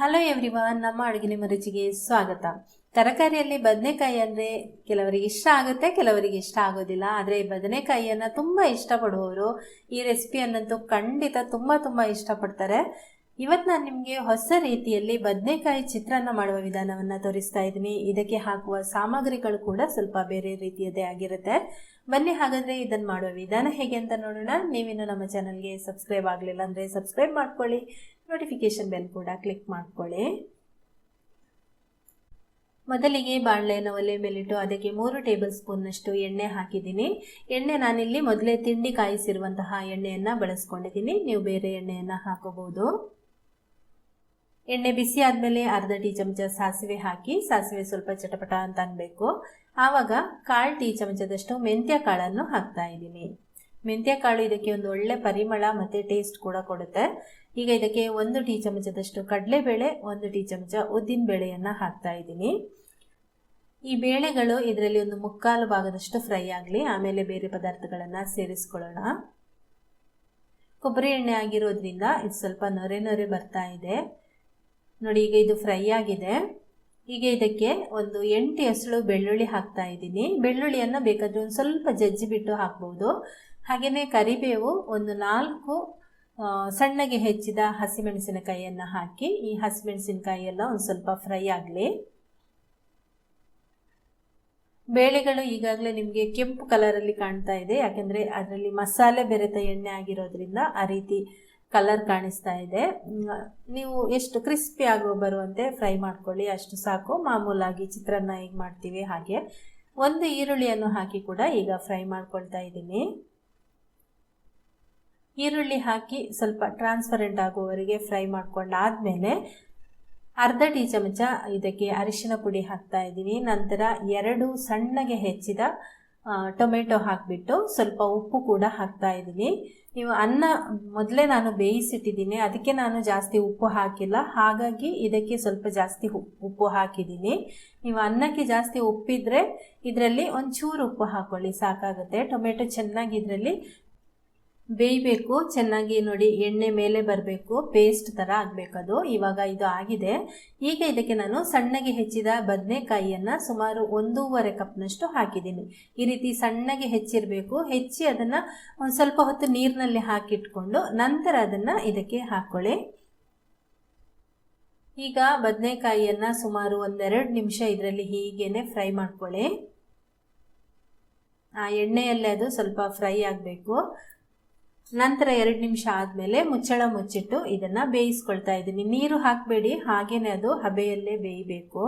Hello everyone ನಮ್ಮ ಅಡುಗೆ ಮರುಚಿಗೆ ಸ್ವಾಗತ. ತರಕಾರಿಯಲ್ಲಿ ಬದನೆಕಾಯಿ ಅಂದರೆ ಕೆಲವರಿಗೆ ಇಷ್ಟ ಆಗುತ್ತೆ, ಕೆಲವರಿಗೆ ಇಷ್ಟ ಆಗೋದಿಲ್ಲ. ಆದರೆ ಬದನೆಕಾಯಿಯನ್ನು ತುಂಬ ಇಷ್ಟಪಡುವವರು ಈ ರೆಸಿಪಿಯನ್ನಂತೂ ಖಂಡಿತ ತುಂಬ ತುಂಬ ಇಷ್ಟಪಡ್ತಾರೆ. ಇವತ್ತು ನಾನು ನಿಮಗೆ ಹೊಸ ರೀತಿಯಲ್ಲಿ ಬದನೆಕಾಯಿ ಚಿತ್ರಾನ್ನ ಮಾಡುವ ವಿಧಾನವನ್ನು ತೋರಿಸ್ತಾ ಇದ್ದೀನಿ. ಇದಕ್ಕೆ ಹಾಕುವ ಸಾಮಗ್ರಿಗಳು ಕೂಡ ಸ್ವಲ್ಪ ಬೇರೆ ರೀತಿಯದೇ ಆಗಿರುತ್ತೆ. ಬನ್ನಿ ಹಾಗಾದರೆ ಇದನ್ನು ಮಾಡುವ ವಿಧಾನ ಹೇಗೆ ಅಂತ ನೋಡೋಣ. ನೀವಿನ್ನು ನಮ್ಮ ಚಾನಲ್ಗೆ ಸಬ್ಸ್ಕ್ರೈಬ್ ಆಗಲಿಲ್ಲ ಅಂದರೆ ಸಬ್ಸ್ಕ್ರೈಬ್ ಮಾಡ್ಕೊಳ್ಳಿ. ನೋಟಿಫಿಕೇಷನ್ ಬೆಲ್ ಕೂಡ ಕ್ಲಿಕ್ ಮಾಡ್ಕೊಳ್ಳಿ. ಮೊದಲಿಗೆ ಬಾಣಲೆಯನ್ನು ಒಲೆ ಮೇಲಿಟ್ಟು ಅದಕ್ಕೆ ಮೂರು ಟೇಬಲ್ ಸ್ಪೂನ್ನಷ್ಟು ಎಣ್ಣೆ ಹಾಕಿದ್ದೀನಿ. ಎಣ್ಣೆ ನಾನಿಲ್ಲಿ ಮೊದಲೇ ತಿಂಡಿ ಕಾಯಿಸಿರುವಂತಹ ಎಣ್ಣೆಯನ್ನು ಬಳಸ್ಕೊಂಡಿದ್ದೀನಿ. ನೀವು ಬೇರೆ ಎಣ್ಣೆಯನ್ನು ಹಾಕೋಬಹುದು. ಎಣ್ಣೆ ಬಿಸಿ ಆದಮೇಲೆ ಅರ್ಧ ಟೀ ಚಮಚ ಸಾಸಿವೆ ಹಾಕಿ, ಸಾಸಿವೆ ಸ್ವಲ್ಪ ಚಟಪಟ ಅಂತ ಅನ್ಬೇಕು. ಆವಾಗ ಕಾಳು ಟೀ ಚಮಚದಷ್ಟು ಮೆಂತ್ಯ ಕಾಳನ್ನು ಹಾಕ್ತಾ ಇದ್ದೀನಿ. ಮೆಂತ್ಯ ಕಾಳು ಇದಕ್ಕೆ ಒಂದು ಒಳ್ಳೆ ಪರಿಮಳ ಮತ್ತು ಟೇಸ್ಟ್ ಕೂಡ ಕೊಡುತ್ತೆ. ಈಗ ಇದಕ್ಕೆ ಒಂದು ಟೀ ಚಮಚದಷ್ಟು ಕಡಲೆಬೇಳೆ, ಒಂದು ಟೀ ಚಮಚ ಉದ್ದಿನ ಬೇಳೆಯನ್ನು ಹಾಕ್ತಾ ಇದ್ದೀನಿ. ಈ ಬೇಳೆಗಳು ಇದರಲ್ಲಿ ಒಂದು ಮುಕ್ಕಾಲು ಭಾಗದಷ್ಟು ಫ್ರೈ ಆಗಲಿ, ಆಮೇಲೆ ಬೇರೆ ಪದಾರ್ಥಗಳನ್ನು ಸೇರಿಸ್ಕೊಳ್ಳೋಣ. ಕೊಬ್ಬರಿ ಎಣ್ಣೆ ಆಗಿರೋದ್ರಿಂದ ಇದು ಸ್ವಲ್ಪ ನೊರೆ ನೊರೆ ಬರ್ತಾ ಇದೆ. ನೋಡಿ, ಈಗ ಇದು ಫ್ರೈ ಆಗಿದೆ. ಈಗ ಇದಕ್ಕೆ ಒಂದು ಎಂಟು ಎಸಳು ಬೆಳ್ಳುಳ್ಳಿ ಹಾಕ್ತಾ ಇದ್ದೀನಿ. ಬೆಳ್ಳುಳ್ಳಿಯನ್ನು ಬೇಕಾದರೆ ಒಂದು ಸ್ವಲ್ಪ ಜಜ್ಜಿ ಬಿಟ್ಟು ಹಾಕ್ಬೋದು. ಹಾಗೆಯೇ ಕರಿಬೇವು ಒಂದು ನಾಲ್ಕು ಸಣ್ಣಗೆ ಹೆಚ್ಚಿದ ಹಸಿಮೆಣಸಿನಕಾಯಿಯನ್ನು ಹಾಕಿ, ಈ ಹಸಿಮೆಣಸಿನಕಾಯಿ ಎಲ್ಲ ಒಂದು ಸ್ವಲ್ಪ ಫ್ರೈ ಆಗಲಿ. ಬೇಳೆಗಳು ಈಗಾಗಲೇ ನಿಮಗೆ ಕೆಂಪು ಕಲರಲ್ಲಿ ಕಾಣ್ತಾ ಇದೆ, ಯಾಕೆಂದರೆ ಅದರಲ್ಲಿ ಮಸಾಲೆ ಬೆರೆತ ಎಣ್ಣೆ ಆಗಿರೋದ್ರಿಂದ ಆ ರೀತಿ ಕಲರ್ ಕಾಣಿಸ್ತಾ ಇದೆ. ನೀವು ಎಷ್ಟು ಕ್ರಿಸ್ಪಿ ಆಗೋ ಬರುವಂತೆ ಫ್ರೈ ಮಾಡ್ಕೊಳ್ಳಿ, ಅಷ್ಟು ಸಾಕು. ಮಾಮೂಲಾಗಿ ಚಿತ್ರಾನ್ನ ಹೇಗೆ ಮಾಡ್ತೀವಿ ಹಾಗೆ. ಒಂದು ಈರುಳ್ಳಿಯನ್ನು ಹಾಕಿ ಕೂಡ ಈಗ ಫ್ರೈ ಮಾಡ್ಕೊಳ್ತಾ ಇದ್ದೀನಿ. ಈರುಳ್ಳಿ ಹಾಕಿ ಸ್ವಲ್ಪ ಟ್ರಾನ್ಸ್ಪರೆಂಟ್ ಆಗುವವರೆಗೆ ಫ್ರೈ ಮಾಡ್ಕೊಂಡಾದ್ಮೇಲೆ ಅರ್ಧ ಟೀ ಚಮಚ ಇದಕ್ಕೆ ಅರಿಶಿನ ಪುಡಿ ಹಾಕ್ತಾ ಇದ್ದೀನಿ. ನಂತರ ಎರಡು ಸಣ್ಣಗೆ ಹೆಚ್ಚಿದ ಟೊಮೆಟೊ ಹಾಕಿಬಿಟ್ಟು ಸ್ವಲ್ಪ ಉಪ್ಪು ಕೂಡ ಹಾಕ್ತಾ ಇದ್ದೀನಿ. ನೀವು ಅನ್ನ ಮೊದಲೇ ನಾನು ಬೇಯಿಸಿಟ್ಟಿದ್ದೀನಿ. ಅದಕ್ಕೆ ನಾನು ಜಾಸ್ತಿ ಉಪ್ಪು ಹಾಕಿಲ್ಲ. ಹಾಗಾಗಿ ಇದಕ್ಕೆ ಸ್ವಲ್ಪ ಜಾಸ್ತಿ ಉಪ್ಪು ಹಾಕಿದ್ದೀನಿ. ನೀವು ಅನ್ನಕ್ಕೆ ಜಾಸ್ತಿ ಉಪ್ಪಿದ್ರೆ ಇದರಲ್ಲಿ ಒಂಚೂರು ಉಪ್ಪು ಹಾಕೊಳ್ಳಿ, ಸಾಕಾಗುತ್ತೆ. ಟೊಮೆಟೊ ಚೆನ್ನಾಗಿ ಇದರಲ್ಲಿ ಬೇಯಬೇಕು, ಚೆನ್ನಾಗಿ ನೋಡಿ ಎಣ್ಣೆ ಮೇಲೆ ಬರಬೇಕು ಪೇಸ್ಟ್ ಥರ ಆಗಬೇಕದು. ಇವಾಗ ಇದು ಆಗಿದೆ. ಈಗ ಇದಕ್ಕೆ ನಾನು ಸಣ್ಣಗೆ ಹೆಚ್ಚಿದ ಬದನೆಕಾಯಿಯನ್ನು ಸುಮಾರು ಒಂದೂವರೆ ಕಪ್ನಷ್ಟು ಹಾಕಿದ್ದೀನಿ. ಈ ರೀತಿ ಸಣ್ಣಗೆ ಹೆಚ್ಚಿರಬೇಕು. ಹೆಚ್ಚಿ ಅದನ್ನು ಒಂದು ಸ್ವಲ್ಪ ಹೊತ್ತು ನೀರಿನಲ್ಲಿ ಹಾಕಿಟ್ಕೊಂಡು ನಂತರ ಅದನ್ನು ಇದಕ್ಕೆ ಹಾಕ್ಕೊಳ್ಳಿ ಈಗ ಬದನೆಕಾಯಿಯನ್ನು ಸುಮಾರು ಒಂದೆರಡು ನಿಮಿಷ ಇದರಲ್ಲಿ ಹೀಗೇನೆ ಫ್ರೈ ಮಾಡ್ಕೊಳ್ಳಿ. ಆ ಎಣ್ಣೆಯಲ್ಲೇ ಅದು ಸ್ವಲ್ಪ ಫ್ರೈ ಆಗಬೇಕು. ನಂತರ ಎರಡು ನಿಮಿಷ ಆದಮೇಲೆ ಮುಚ್ಚಳ ಮುಚ್ಚಿಟ್ಟು ಇದನ್ನು ಬೇಯಿಸ್ಕೊಳ್ತಾ ಇದ್ದೀನಿ ನೀರು ಹಾಕಬೇಡಿ, ಹಾಗೇನೆ ಅದು ಹಬೆಯಲ್ಲೇ ಬೇಯಬೇಕು.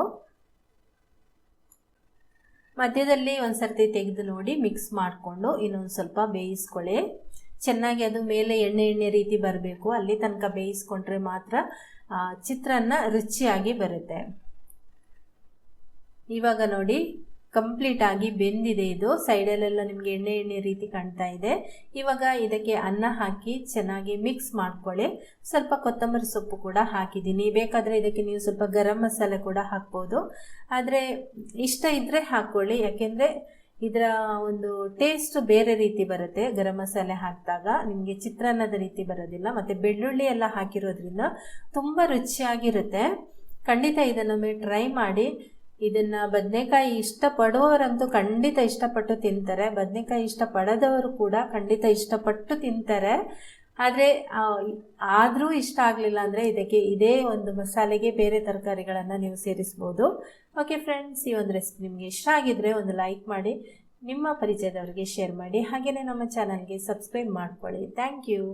ಮಧ್ಯದಲ್ಲಿ ಒಂದು ಸರ್ತಿ ತೆಗೆದು ನೋಡಿ ಮಿಕ್ಸ್ ಮಾಡಿಕೊಂಡು ಇನ್ನೊಂದು ಸ್ವಲ್ಪ ಬೇಯಿಸ್ಕೊಳ್ಳಿ. ಚೆನ್ನಾಗಿ ಅದು ಮೇಲೆ ಎಣ್ಣೆ ಎಣ್ಣೆ ರೀತಿ ಬರಬೇಕು. ಅಲ್ಲಿ ತನಕ ಬೇಯಿಸ್ಕೊಂಡ್ರೆ ಮಾತ್ರ ಚಿತ್ರಾನ್ನ ರುಚಿಯಾಗಿ ಬರುತ್ತೆ. ಇವಾಗ ನೋಡಿ ಕಂಪ್ಲೀಟ್ ಆಗಿ ಬೆಂದಿದೆ ಇದು. ಸೈಡಲ್ಲೆಲ್ಲ ನಿಮಗೆ ಎಣ್ಣೆ ಎಣ್ಣೆ ರೀತಿ ಕಾಣ್ತಾ ಇದೆ. ಇವಾಗ ಇದಕ್ಕೆ ಅನ್ನ ಹಾಕಿ ಚೆನ್ನಾಗಿ ಮಿಕ್ಸ್ ಮಾಡ್ಕೊಳ್ಳಿ. ಸ್ವಲ್ಪ ಕೊತ್ತಂಬರಿ ಸೊಪ್ಪು ಕೂಡ ಹಾಕಿದ್ದೀನಿ. ಬೇಕಾದರೆ ಇದಕ್ಕೆ ನೀವು ಸ್ವಲ್ಪ ಗರಂ ಮಸಾಲೆ ಕೂಡ ಹಾಕ್ಬೋದು. ಆದರೆ ಇಷ್ಟ ಇದ್ದರೆ ಹಾಕ್ಕೊಳ್ಳಿ ಯಾಕೆಂದರೆ ಇದರ ಒಂದು ಟೇಸ್ಟ್ ಬೇರೆ ರೀತಿ ಬರುತ್ತೆ. ಗರಂ ಮಸಾಲೆ ಹಾಕಿದಾಗ ನಿಮಗೆ ಚಿತ್ರಾನ್ನದ ರೀತಿ ಬರೋದಿಲ್ಲ. ಮತ್ತು ಬೆಳ್ಳುಳ್ಳಿ ಎಲ್ಲ ಹಾಕಿರೋದ್ರಿಂದ ತುಂಬ ರುಚಿಯಾಗಿರುತ್ತೆ. ಖಂಡಿತ ಇದನ್ನೊಮ್ಮೆ ಟ್ರೈ ಮಾಡಿ ಇದನ್ನು ಬದನೆಕಾಯಿ ಇಷ್ಟಪಡೋರಂತೂ ಖಂಡಿತ ಇಷ್ಟಪಟ್ಟು ತಿಂತಾರೆ. ಬದನೆಕಾಯಿ ಇಷ್ಟಪಡದವರು ಕೂಡ ಖಂಡಿತ ಇಷ್ಟಪಟ್ಟು ತಿಂತಾರೆ. ಆದರೆ ಆದರೂ ಇಷ್ಟ ಆಗಲಿಲ್ಲ ಅಂದರೆ ಇದಕ್ಕೆ ಇದೇ ಒಂದು ಮಸಾಲೆಗೆ ಬೇರೆ ತರಕಾರಿಗಳನ್ನು ನೀವು ಸೇರಿಸ್ಬೋದು. ಓಕೆ ಫ್ರೆಂಡ್ಸ್ ಈ ಒಂದು ರೆಸಿಪಿ ನಿಮಗೆ ಇಷ್ಟ ಆಗಿದ್ರೆ ಒಂದು ಲೈಕ್ ಮಾಡಿ, ನಿಮ್ಮ ಪರಿಚಯದವರಿಗೆ ಶೇರ್ ಮಾಡಿ. ಹಾಗೆಯೇ ನಮ್ಮ ಚಾನಲ್ಗೆ ಸಬ್ಸ್ಕ್ರೈಬ್ ಮಾಡ್ಕೊಳ್ಳಿ. Thank you